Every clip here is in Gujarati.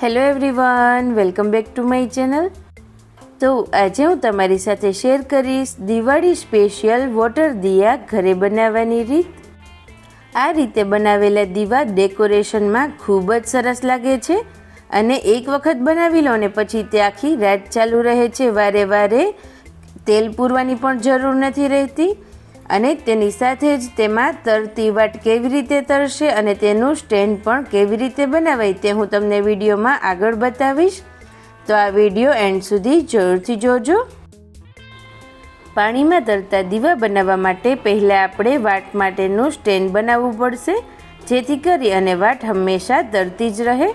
Hello everyone welcome back to my channel તો આજે હું તમારી સાથે શેર કરીશ દિવાળી સ્પેશિયલ વોટર દિયા ઘરે બનાવવાની રીત. આ રીતે બનાવેલા દીવા ડેકોરેશનમાં ખૂબ જ સરસ લાગે છે અને એક વખત બનાવી લો ને પછી તે આખી રાત ચાલુ રહે છે વારે વારે. તેલ પૂરવાની પણ જરૂર નથી રહેતી. અને તેની સાથે જ તેમાં તરતી વાટ કેવી રીતે તરશે અને તેનું સ્ટેન્ડ પણ કેવી રીતે બનાવાય તે હું તમને વિડીયોમાં આગળ બતાવીશ. તો આ વીડિયો એન્ડ સુધી જરૂરથી જોજો. પાણીમાં તરતા દીવા બનાવવા માટે પહેલાં આપણે વાટ માટેનું સ્ટેન્ડ બનાવવું પડશે, જેથી કરી અને વાટ હંમેશા તરતી જ રહે.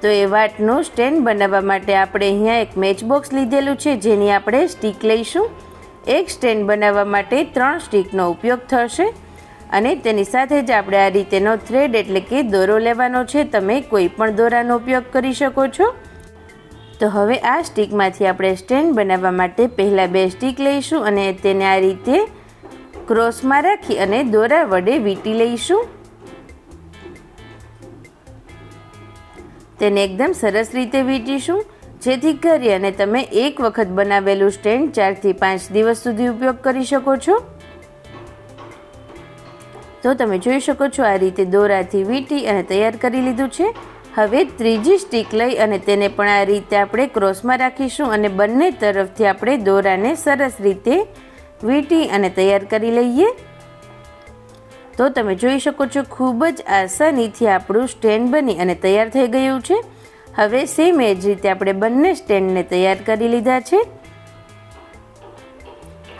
તો એ વાટનું સ્ટેન્ડ બનાવવા માટે આપણે અહીંયા એક મેચ બોક્સ લીધેલું છે, જેની આપણે સ્ટીક લઈશું. એક સ્ટેન્ડ બનાવવા માટે ત્રણ સ્ટીકનો ઉપયોગ થશે અને તેની સાથે જ આપણે આ રીતેનો થ્રેડ એટલે કે દોરો લેવાનો છે. તમે કોઈ પણ દોરાનો ઉપયોગ કરી શકો છો. તો હવે આ સ્ટીકમાંથી આપણે સ્ટેન્ડ બનાવવા માટે પહેલાં બે સ્ટીક લઈશું અને તેને આ રીતે ક્રોસમાં રાખી અને દોરા વડે વીંટી લઈશું. તેને એકદમ સરસ રીતે વીંટીશું. જેથી કરી અને તમે એક વખત બનાવેલું સ્ટેન્ડ ચારથી પાંચ દિવસ સુધી ઉપયોગ કરી શકો છો. તો તમે જોઈ શકો છો, આ રીતે દોરાથી વીંટી અને તૈયાર કરી લીધું છે. હવે ત્રીજી સ્ટીક લઈ અને તેને પણ આ રીતે આપણે ક્રોસમાં રાખીશું અને બંને તરફથી આપણે દોરાને સરસ રીતે વીંટી અને તૈયાર કરી લઈએ. તો તમે જોઈ શકો છો, ખૂબ જ આસાનીથી આપણું સ્ટેન્ડ બની અને તૈયાર થઈ ગયું છે. હવે સેમ એ જ રીતે આપણે બંને સ્ટેન્ડને તૈયાર કરી લીધા છે.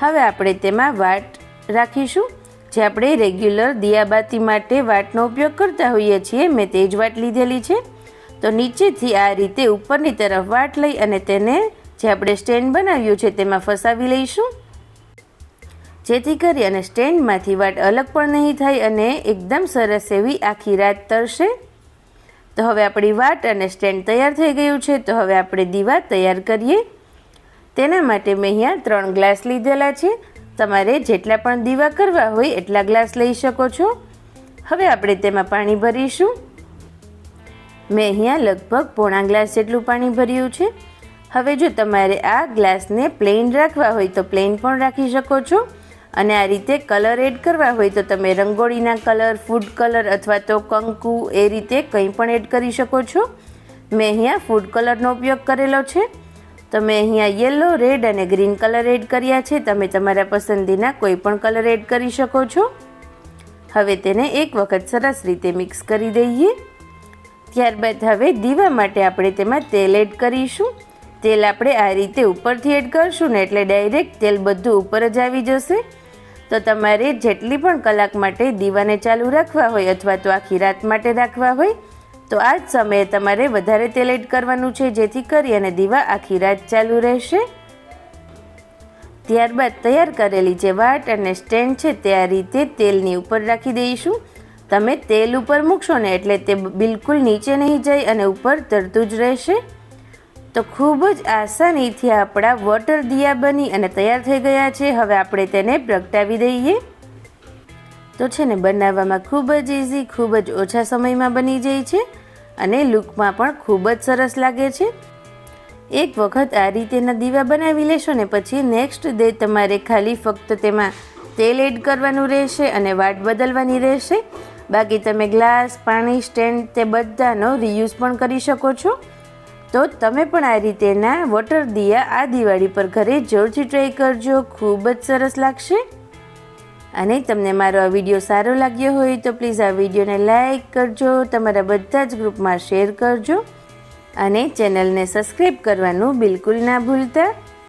હવે આપણે તેમાં વાટ રાખીશું. જે આપણે રેગ્યુલર દિયાબાતી માટે વાટનો ઉપયોગ કરતા હોઈએ છીએ, મેં તે જ વાટ લીધેલી છે. તો નીચેથી આ રીતે ઉપરની તરફ વાટ લઈ અને તેને જે આપણે સ્ટેન્ડ બનાવ્યું છે તેમાં ફસાવી લઈશું. જેથી કરી અને સ્ટેન્ડમાંથી વાટ અલગ પણ નહીં થાય અને એકદમ સરસ એવી આખી રાત તરશે. તો હવે આપણી વાટ અને સ્ટેન્ડ તૈયાર થઈ ગયું છે. તો હવે આપણે દીવા તૈયાર કરીએ. તેના માટે મેં અહીંયા ત્રણ ગ્લાસ લીધેલા છે. તમારે જેટલા પણ દીવા કરવા હોય એટલા ગ્લાસ લઈ શકો છો. હવે આપણે તેમાં પાણી ભરીશું. મેં અહીંયા લગભગ પોણા ગ્લાસ જેટલું પાણી ભર્યું છે. હવે જો તમારે આ ગ્લાસને પ્લેન રાખવા હોય તો પ્લેન પણ રાખી શકો છો. અને આ રીતે કલર એડ કરવા હોય તો તમે રંગોળીના કલર ફૂડ કલર અથવા તો કંકુ એ રીતે કંઈ પણ એડ કરી શકો છો. મેં અહીંયા ફૂડ કલરનો ઉપયોગ કરેલો છે. તો મેં અહીંયા યલો રેડ અને ગ્રીન કલર એડ કર્યા છે. તમે તમારા પસંદગીના કોઈ પણ કલર એડ કરી શકો છો. હવે તેને એક વખત સરસ રીતે મિક્સ કરી દઈએ. ત્યારબાદ હવે દીવા માટે આપણે તેમાં તેલ એડ કરીશું. તેલ આપણે આ રીતે ઉપરથી એડ કરશું ને એટલે ડાયરેક્ટ તેલ બધું ઉપર જ આવી જશે. તો તમારે જેટલી પણ કલાક માટે દીવાને ચાલુ રાખવા હોય અથવા તો આખી રાત માટે રાખવા હોય, તો આ જ સમયે તમારે વધારે તેલ એડ કરવાનું છે, જેથી કરી અને દીવા આખી રાત ચાલુ રહેશે. ત્યારબાદ તૈયાર કરેલી જે વાટ અને સ્ટેન્ડ છે, તે આ રીતે તેલની ઉપર રાખી દઈશું. તમે તેલ ઉપર મૂકશો ને એટલે તે બિલકુલ નીચે નહીં જાય અને ઉપર તરતું જ રહેશે. તો ખૂબ જ આસાનીથી આપણા વોટર દિયા બની અને તૈયાર થઈ ગયા છે. હવે આપણે તેને પ્રગટાવી દઈએ. તો છે ને, બનાવવામાં ખૂબ જ ઇઝી ખૂબ જ ઓછા સમયમાં બની જાય છે અને લુકમાં પણ ખૂબ જ સરસ લાગે છે. એક વખત આ રીતેના દીવા બનાવી લેશો ને, પછી નેક્સ્ટ ડે તમારે ખાલી ફક્ત તેમાં તેલ એડ કરવાનું રહેશે અને વાટ બદલવાની રહેશે. બાકી તમે ગ્લાસ પાણી સ્ટેન્ડ તે બધાનો રિયુઝ પણ કરી શકો છો. તો તમે પણ આ રીતેના વોટર દિયા આ દિવાળી પર ઘરે જોરથી ટ્રાય કરજો. ખૂબ જ સરસ લાગશે. અને તમને મારો આ વીડિયો સારો લાગ્યો હોય તો પ્લીઝ આ વિડીયોને લાઇક કરજો, તમારા બધા જ ગ્રુપમાં શેર કરજો. અને ચેનલને સબસ્ક્રાઈબ કરવાનું બિલકુલ ના ભૂલતા.